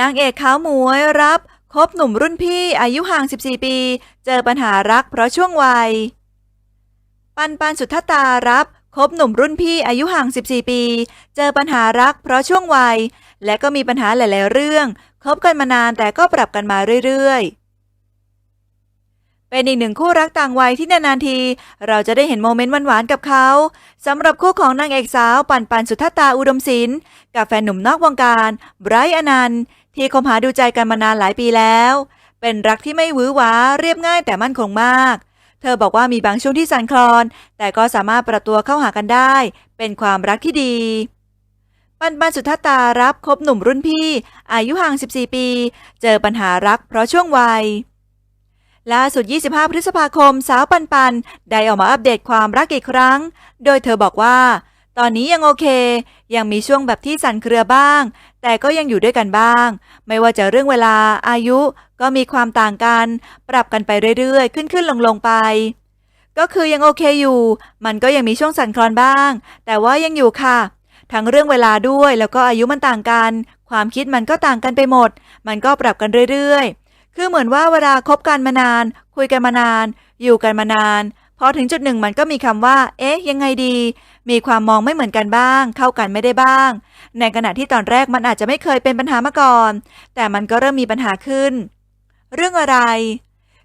นางเอกขาวหมวยรับคบหนุ่มรุ่นพี่อายุห่าง 14 ปี เจอปัญหารักเพราะช่วงวัย ปันปันสุทธตารับคบหนุ่มรุ่นพี่อายุห่าง 14 ปี เจอปัญหารักเพราะช่วงวัย และก็มีปัญหาหลาย ๆ เรื่อง คบกันมานานแต่ก็ปรับกันมาเรื่อย ๆ เป็นอีกหนึ่งคู่รักต่างวัยที่นานๆที เราจะได้เห็นโมเมนต์หวานๆกับเขาสำหรับคู่ของนางเอกสาวปันปันสุทธตาอุดมศิลป์กับแฟนหนุ่มนอกวงการไบรท์อนันต์ ที่คบหาดูใจกันมานานหลายปีแล้ว เป็นรักที่ไม่หวือหวาเรียบง่ายแต่มั่นคงมาก เธอบอกว่ามีบางช่วงที่สั่นคลอน แต่ก็สามารถปรับตัวเข้าหากันได้ เป็นความรักที่ดี ปันปันสุทธตารับคบหนุ่มรุ่นพี่ อายุห่าง 14 ปี เจอปัญหารักเพราะช่วงวัยล่าสุด 25 พฤษภาคม สาวปันปัน ได้ออกมาอัปเดตความรักอีกครั้ง โดยเธอบอกว่า ตอนนี้ยังโอเค ยังมีช่วงแบบที่สั่นเครือบ้าง แต่ก็ยังอยู่ด้วยกันบ้าง ไม่ว่าจะเรื่องเวลาอายุก็มีความต่างกัน ปรับกันไปเรื่อยๆ ขึ้นขึ้นลงลงๆไป ก็คือยังโอเคอยู่ มันก็ยังมีช่วงสั่นคลอนบ้าง แต่ว่ายังอยู่ค่ะ ทั้งเรื่องเวลาด้วยแล้วก็อายุมันต่างกัน ความคิดมันก็ต่างกันไปหมด มันก็ปรับกันเรื่อยๆ คือเหมือนว่าเวลาคบกันมานาน คุยกันมานาน อยู่กันมานาน พอถึงจุดหนึ่งมันก็มีคำว่า เอ๊ะ ยังไงดี มีความมองไม่เหมือนกันบ้าง เข้ากันไม่ได้บ้าง ในขณะที่ตอนแรกมันอาจจะไม่เคยเป็นปัญหามาก่อน แต่มันก็เริ่มมีปัญหาขึ้น เรื่องอะไร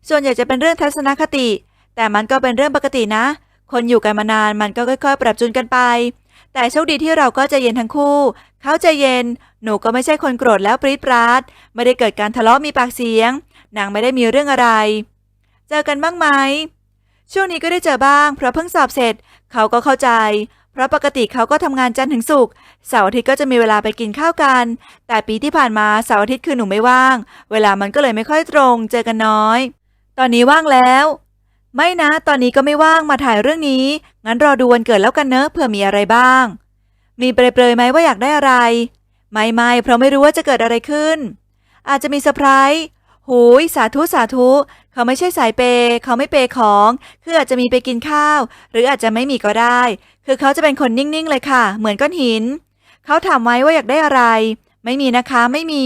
ส่วนใหญ่จะเป็นเรื่องทัศนคติ แต่มันก็เป็นเรื่องปกตินะ คนอยู่กันมานานมันก็ค่อย ๆ ปรับจูนกันไป แต่โชคดีที่เราก็ใจเย็นทั้งคู่ เขาใจเย็น หนูก็ไม่ใช่คนโกรธแล้วปรี๊ดปราด ไม่ได้เกิดการทะเลาะมีปากเสียง นางไม่ได้มีเรื่องอะไร เจอกันบ้างไหม ช่วงนี้ก็ได้เจอบ้าง เพราะเพิ่งสอบเสร็จ เขาก็เข้าใจ เพราะปกติเขาก็ทำงานจันทร์ถึงศุกร์เสาร์อาทิตย์ก็จะมีเวลาไปกินข้าวกัน แต่ปีที่ผ่านมาเสาร์อาทิตย์คือหนูไม่ว่าง เวลามันก็เลยไม่ค่อยตรง เจอกันน้อย ตอนนี้ว่างแล้ว ไม่นะ ตอนนี้ก็ไม่ว่างมาถ่ายเรื่องนี้ งั้นรอดูวันเกิดแล้วกันเนอะเผื่อมีอะไรบ้าง มีเปรยๆไหมว่าอยากได้อะไร ไม่ไม่เพราะไม่รู้ว่าจะเกิดอะไรขึ้น อาจจะมีเซอร์ไพรส์ หูยสาธุสาธุเขาไม่ใช่สายเปย์เขาไม่เปย์ของ คืออาจจะมีไปกินข้าว หรืออาจจะไม่มีก็ได้ คือเขาจะเป็นคนนิ่งๆเลยค่ะ เหมือนก้อนหิน เขาถามไว้ว่าอยากได้อะไร ไม่มีนะคะ ไม่มี